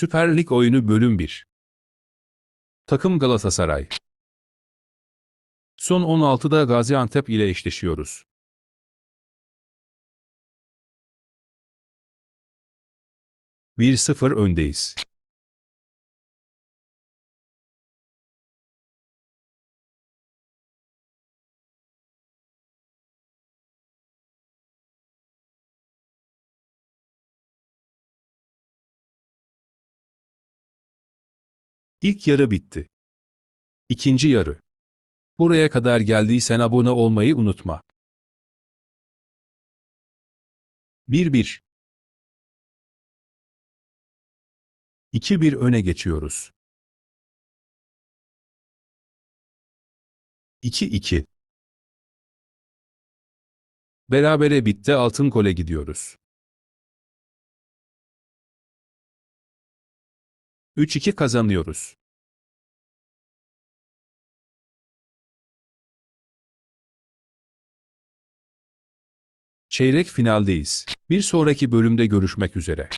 Süper Lig oyunu bölüm 1. Takım Galatasaray. Son 16'da Gaziantep ile eşleşiyoruz. Bir 0 öndeyiz. İlk yarı bitti. İkinci yarı. Buraya kadar geldiysen abone olmayı unutma. 1-1 2-1 öne geçiyoruz. 2-2 Berabere bitti altın kole gidiyoruz. 3-2 kazanıyoruz. Çeyrek finaldeyiz. Bir sonraki bölümde görüşmek üzere.